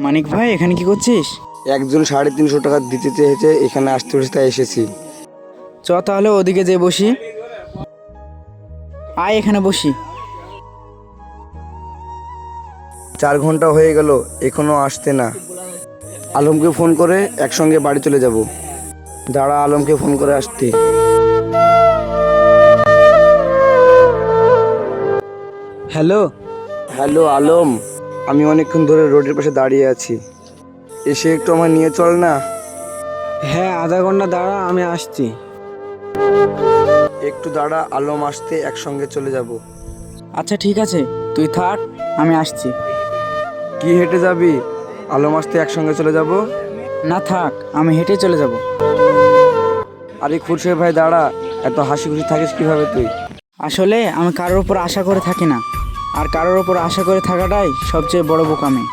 মানিক ভাই এখানে কি করছিস? একজন সাড়ে তিনশো টাকা দিতে চেয়েছে এখানে আসতে তাই এসেছি। চ তাহলে ওদিকে যেয়ে বসি। আয় এখানে বসি। চার ঘণ্টা হয়ে গেল এখনও আসতে না। আলমকে ফোন করে একসঙ্গে বাড়ি চলে যাব। দাঁড়া আলমকে ফোন করে আসতে হ্যালো? হ্যালো আলম। আমি অনেকক্ষণ ধরে রোডের পাশে দাঁড়িয়ে আছি। এসে একটু আমার নিয়ে চল না। হ্যাঁ আধা ঘণ্টা দাঁড়া আমি আসছি। একটু দাঁড়া আলম আসতে একসঙ্গে চলে যাব। আচ্ছা ঠিক আছে। তুই থাক আমি আসছি। কি হেঁটে যাবি? আলম আসতে একসঙ্গে চলে যাব? না থাক আমি হেঁটে চলে যাব। আরে খুরশে ভাই দাঁড়া। এত হাসি খুশি থাকিস কীভাবে তুই? আসলে আমি কারোর ওপর আশা করে থাকি না। আর কারোর ওপর আশা করে থাকাটাই সবচেয়ে বড় বোকামি।